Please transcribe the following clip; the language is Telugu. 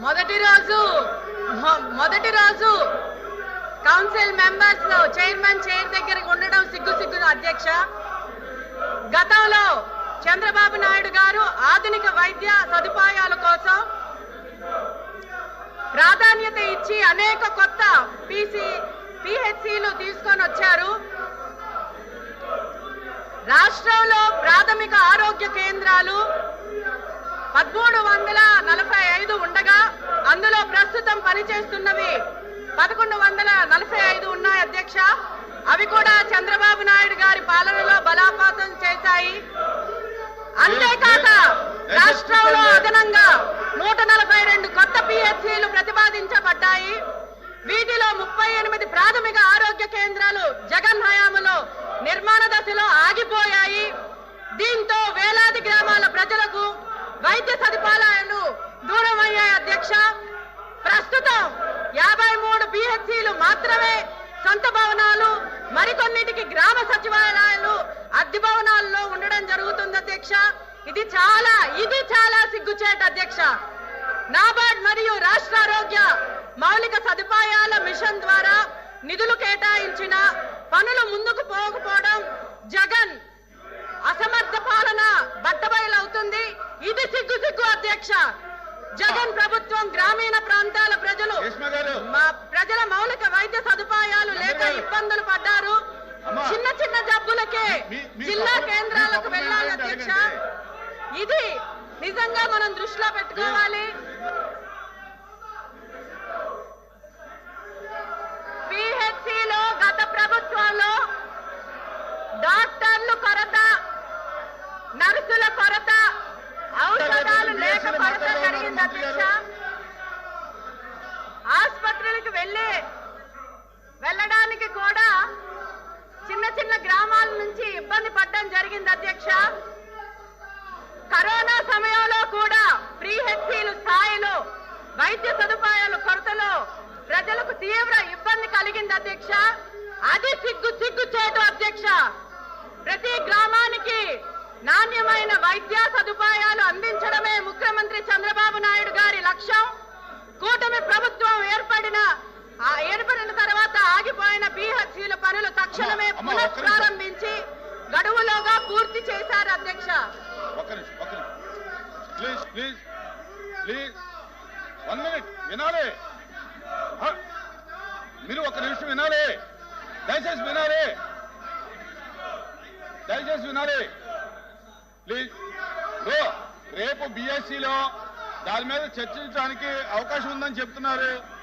మొదటి రోజు మొ- మొదటి రోజు కౌన్సిల్ మెంబర్స్ చైర్మన్ చైర్ దగ్గరకు ఉండడం సిగ్గు సిగ్గు అధ్యక్ష. గతంలో చంద్రబాబు నాయుడు గారు ఆధునిక వైద్య సదుపాయాల కోసం ప్రాధాన్యత ఇచ్చి అనేక కొత్త పీసీ పిహెచ్సిలు తీసుకొని వచ్చారు. రాష్ట్రంలో ప్రాథమిక ఆరోగ్య కేంద్రాలు పదమూడు వందల నలభై ఐదు ఉండగా అందులో ప్రస్తుతం పనిచేస్తున్నవి పదకొండు వందల నలభై ఐదు ఉన్నాయి అధ్యక్ష. అవి కూడా చంద్రబాబు నాయుడు గారి పాలనలో బలాపాతం చేశాయి. అంతేకాక రాష్ట్రంలో అదనంగా నూట నలభై రెండు కొత్త పిహెచ్సిలు ప్రతిపాదించబడ్డాయి. వీటిలో ముప్పై ఎనిమిది ప్రాథమిక ఆరోగ్య కేంద్రాలు జగన్ హయాములో నిర్మాణ దశలో ఆగిపోయాయి. దీంతో వేలాది గ్రామాల ప్రజలకు వైద్య సదుపాయాలు దూరం అయ్యాయి అధ్యక్ష ప్రస్తుతం యాభై మూడు పిహెచ్సిలు మాత్రమే సొంత భవనాలు మరికొన్నిటికి గ్రామ సచివాలయాలు అద్దె భవనాల్లో ఉండడం జరుగుతుంది అధ్యక్ష. ఇది చాలా ఇది చాలా సిగ్గుచేట అధ్యక్ష. నాబార్డ్ మరియు రాష్ట్ర ఆరోగ్య మౌలిక సదుపాయాల మిషన్ ద్వారా నిధులు కేటాయించిన పనులు ముందుకు పోకపోవడం జగన్ అసమర్థ పాలన బట్టబయలవుతుంది ఇది సిగ్గు సిగ్గు అధ్యక్ష జగన్ ప్రభుత్వం గ్రామీణ ప్రాంతాల ప్రజలు మా ప్రజల మౌలిక వైద్య సదుపాయాలు లేక ఇబ్బందులు పడ్డారు. చిన్న చిన్న జబ్బులకే జిల్లా కేంద్రాలకు వెళ్ళాలి అధ్యక్ష. ఇది నిజంగా మనం దృష్టిలో పెట్టుకోవాలి. పిహెచ్సిలో గత ప్రభుత్వంలో డాక్టర్లు కొరత నర్సుల కొరత ఔషధాలు లేక కొరత జరిగింది అధ్యక్ష ఆసుపత్రులకు వెళ్ళి వెళ్ళడానికి కూడా చిన్న చిన్న గ్రామాల నుంచి ఇబ్బంది పడడం జరిగింది అధ్యక్ష. కరోనా సమయంలో కూడా ప్రీ హెచ్సీలు స్థాయిలో వైద్య సదుపాయాల కొరతలో ప్రజలకు తీవ్ర ఇబ్బంది కలిగింది అధ్యక్ష. అది సిగ్గు సిగ్గు చేయటం అధ్యక్ష. ప్రతి గ్రామానికి నాణ్యమైన వైద్య సదుపాయాలు అందించడమే ముఖ్యమైన చంద్రబాబు నాయుడు గారి లక్ష్యం కూటమి ప్రభుత్వం ఏర్పడిన ఆ ఏర్పడిన తర్వాత ఆగిపోయిన బీహెచ్సీల పనులు తక్షణమే. పునఃప్రారంభించి గడువులోగా పూర్తి చేశారు అధ్యక్ష. Please please please. One minute వినాలి. హ, మీరు ఒక నిమిషం వినాలి. దయచేసి వినాలి. దయచేసి వినాలి. ప్లీజ్. రేపు బిఎస్సిలో దాని మీద చర్చించడానికి అవకాశం ఉందని చెప్తున్నారు.